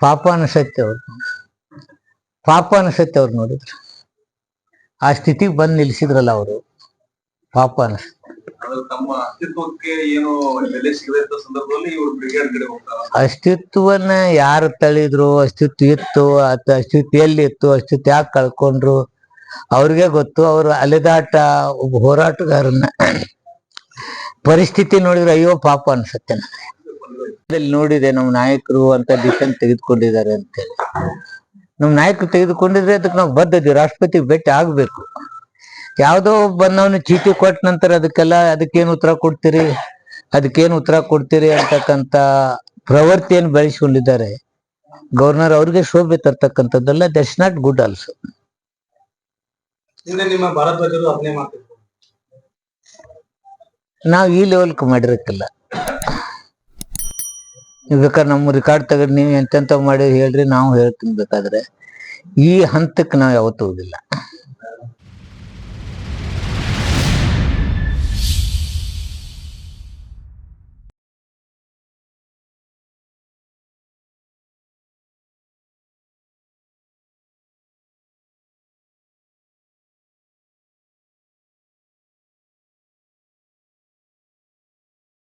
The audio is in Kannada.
ಪಾಪ ಅನಿಸತ್ತೆ ಅವ್ರು. ಪಾಪ ಅನಿಸತ್ತೆ ಅವ್ರು ನೋಡಿದ್ರು. ಆ ಸ್ಥಿತಿಗೆ ಬಂದು ನಿಲ್ಸಿದ್ರಲ್ಲ ಅವರು. ಪಾಪ ಅನಿಸುತ್ತೆ ಅಸ್ತಿತ್ವವನ್ನ ಯಾರು ತಳಿದ್ರು ಅಸ್ತಿತ್ವ ಇತ್ತು ಅಸ್ತಿತ್ವ ಎಲ್ಲಿ ಇತ್ತು ಅಸ್ತಿತ್ವ ಯಾಕೆ ಕಳ್ಕೊಂಡ್ರು? ಅವ್ರಿಗೆ ಗೊತ್ತು ಅವ್ರ ಅಲೆದಾಟ ಒಬ್ಬ ಹೋರಾಟಗಾರನ್ನ. ಪರಿಸ್ಥಿತಿ ನೋಡಿದ್ರೆ ಅಯ್ಯೋ ಪಾಪ ಅನ್ಸುತ್ತೆ ನನಗೆ ನೋಡಿದೆ ನಮ್ಮ ನಾಯಕರು ಅಂತ ಡಿಸಿಷನ್ ತೆಗೆದುಕೊಂಡಿದ್ದಾರೆ ಅಂತೇಳಿ. ನಮ್ಮ ನಾಯಕರು ತೆಗೆದುಕೊಂಡಿದ್ರೆ ಅದಕ್ಕೆ ನಾವು ಬದ್ಧದ್ವಿ ರಾಷ್ಟ್ರಪತಿ ಭೇಟಿ ಆಗ್ಬೇಕು. ಯಾವ್ದೋ ಬಂದವನು ಚೀಟಿ ಕೊಟ್ಟ ನಂತರ ಅದಕ್ಕೆಲ್ಲ ಅದಕ್ಕೇನು ಉತ್ತರ ಕೊಡ್ತೀರಿ? ಅದಕ್ಕೇನು ಉತ್ತರ ಕೊಡ್ತೀರಿ ಅಂತಕ್ಕಂತ ಪ್ರವೃತ್ತಿಯನ್ನು ಬೆಳೆಸ್ಕೊಂಡಿದ್ದಾರೆ. ಗವರ್ನರ್ ಅವ್ರಿಗೆ ಶೋಭೆ ತರ್ತಕ್ಕಂಥದ್ದೆಲ್ಲ ದಟ್ಸ್ ನಾಟ್ ಗುಡ್ ಆಲ್ಸೋ ನಾವ್ ಈ ಲೆವೆಲ್ಗೆ ಮಾಡಿರಕ್ಕಿಲ್ಲ. ಬೇಕಾದ್ರೆ ನಮ್ಮ ರೆಕಾರ್ಡ್ ತೆಗೆದು ನೀವು ಎಂತೆಂತ ಮಾಡಿ ಹೇಳ್ರಿ, ನಾವು ಹೇಳ್ತೀನಿ ಬೇಕಾದ್ರೆ. ಈ ಹಂತಕ್ಕೆ ನಾವು ಯಾವತ್ತೂ ಹೋಗಿಲ್ಲ.